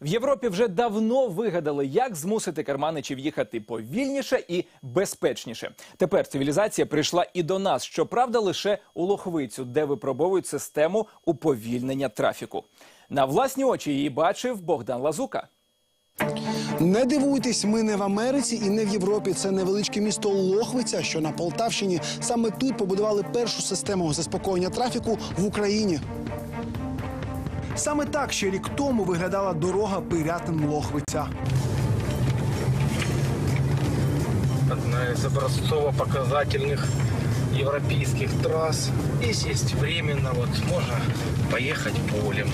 В Європі вже давно вигадали, як змусити керманичів їхати повільніше і безпечніше. Тепер цивілізація прийшла і до нас. Щоправда, лише у Лохвицю, де випробовують систему уповільнення трафіку. На власні очі її бачив Богдан Лазука. Не дивуйтесь, ми не в Америці і не в Європі. Це невеличке місто Лохвиця, що на Полтавщині. Саме тут побудували першу систему заспокоєння трафіку в Україні. Саме так ще рік тому виглядала дорога Пирятин-Лохвиця. одна із образцово-показательных европейских трасс. Здесь есть временно, вот можно поехать полем.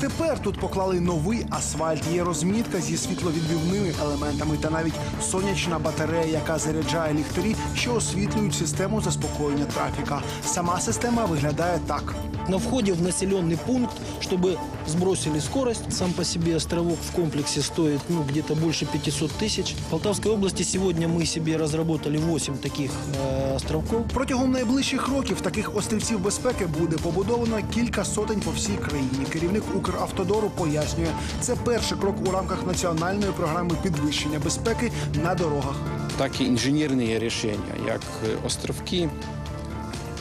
Тепер тут поклали новий асфальт. Є розмітка зі світловідбивними елементами та навіть сонячна батарея, яка заряджає ліхтарі, що освітлюють систему заспокоєння трафіка. Сама система виглядає так. На входе в населенный пункт, чтобы сбросили скорость. Сам по себе островок в комплексе стоит ну, где-то больше 500 тысяч. В Полтавской области сегодня мы себе разработали 8 таких э, островков. Протягом найближчих років таких острівців безпеки буде побудовано кілька сотень по всій країні. Керівник Укравтодору пояснює, це перший крок у рамках національної програми підвищення безпеки на дорогах. такі інженерні рішення, як е, островки.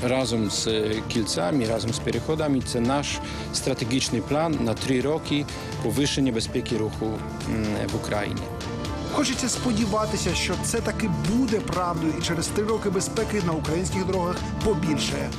Разом з е, кільцями, разом з переходами, це наш стратегічний план на три роки повищення безпеки руху в Україні. Хочеться сподіватися, що це таки буде правдою, і через три роки безпеки на українських дорогах побільшає.